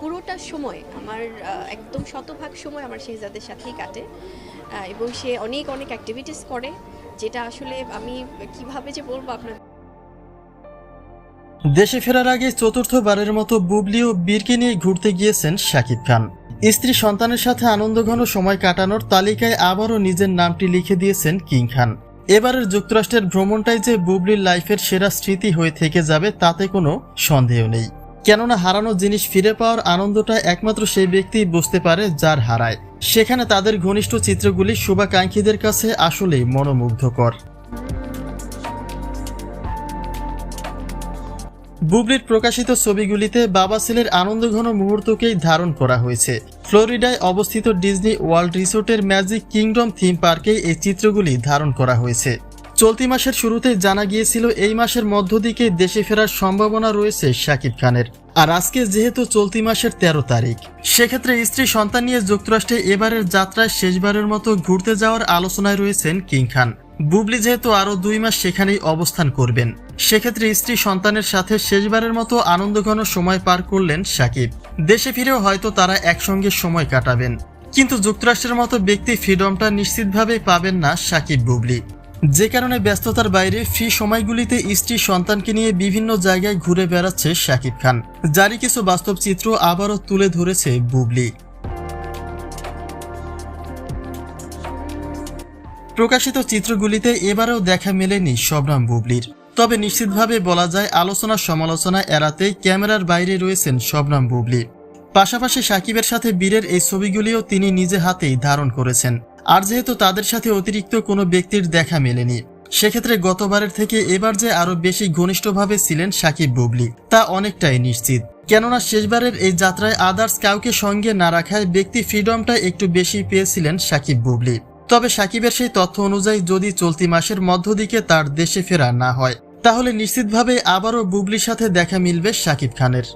পুরোটা সময় আমার একদম শতভাগ সময় আমার শেহজাদের সাথেই কাটে। এবং সে অনেক অনেক অ্যাক্টিভিটিস করে, যেটা আসলে আমি কীভাবে যে বলব আপনার দেশে ফেরার আগে চতুর্থবারের মতো বুবলি ও বীরকে নিয়ে ঘুরতে গিয়েছেন শাকিব খান। স্ত্রী সন্তানের সাথে আনন্দঘন সময় কাটানোর তালিকায় আবারও নিজের নামটি লিখে দিয়েছেন কিং খান। এবারের যুক্তরাষ্ট্রের ভ্রমণটাই যে বুবলির লাইফের সেরা স্মৃতি হয়ে থেকে যাবে তাতে কোনো সন্দেহ নেই। কেননা হারানো জিনিস ফিরে পাওয়ার আনন্দটা একমাত্র সেই ব্যক্তি বুঝতে পারে যার হারায়। সেখানে তাদের ঘনিষ্ঠ চিত্রগুলি শুভাকাঙ্ক্ষীদের কাছে আসলেই মনোমুগ্ধকর। বুবলির প্রকাশিত ছবিগুলিতে বাবা ছেলের আনন্দঘন মুহূর্তকেই ধারণ করা হয়েছে। ফ্লোরিডায় অবস্থিত ডিজনি ওয়ার্ল্ড রিসোর্টের ম্যাজিক কিংডম থিম পার্কেই এই চিত্রগুলি ধারণ করা হয়েছে। চলতি মাসের শুরুতেই জানা গিয়েছিল, এই মাসের মধ্য দিকে দেশে ফেরার সম্ভাবনা রয়েছে শাকিব খানের। আর আজকে যেহেতু চলতি মাসের তেরো তারিখ, সেক্ষেত্রে স্ত্রী সন্তান নিয়ে যুক্তরাষ্ট্রে এবারের যাত্রায় শেষবারের মতো ঘুরতে যাওয়ার আলোচনায় রয়েছেন কিং খান। বুবলি যেহেতু আরও দুই মাস সেখানেই অবস্থান করবেন, সেক্ষেত্রে স্ত্রী সন্তানের সাথে শেষবারের মতো আনন্দঘন সময় পার করলেন সাকিব দেশে ফিরেও হয়তো তারা একসঙ্গে সময় কাটাবেন। কিন্তু যুক্তরাষ্ট্রের মতো ব্যক্তি ফ্রিডমটা নিশ্চিতভাবে পাবেন না সাকিব বুবলি। যে কারণে ব্যস্ততার বাইরে ফ্রি সময়গুলিতে স্ত্রী সন্তানকে নিয়ে বিভিন্ন জায়গায় ঘুরে বেড়াচ্ছে শাকিব খান। যারই কিছু বাস্তব চিত্র আবারও তুলে ধরেছে বুবলি। প্রকাশিত চিত্রগুলিতে এবারেও দেখা মেলেনি শবনাম বুবলির। তবে নিশ্চিতভাবে বলা যায় আলোচনা সমালোচনা এড়াতেই ক্যামেরার বাইরে রয়েছেন শবনাম বুবলি। পাশাপাশি সাকিবের সাথে বীরের এই ছবিগুলিও তিনি নিজে হাতেই ধারণ করেছেন। আর যেহেতু তাদের সাথে অতিরিক্ত কোনো ব্যক্তির দেখা মেলেনি, সেক্ষেত্রে গতবারের থেকে এবার যে আরও বেশি ঘনিষ্ঠভাবে ছিলেন সাকিব বুবলি, তা অনেকটাই নিশ্চিত। কেননা শেষবারের এই যাত্রায় আদার্স কাউকে সঙ্গে না রাখায় ব্যক্তি ফ্রিডমটা একটু বেশি পেয়েছিলেন সাকিব বুবলি। তবে সাকিবের সেই তথ্য অনুযায়ী যদি চলতি মাসের মধ্য দিকে তার দেশে ফেরা না হয়, তাহলে নিশ্চিতভাবে আবারও বুবলির সাথে দেখা মিলবে সাকিব খানের।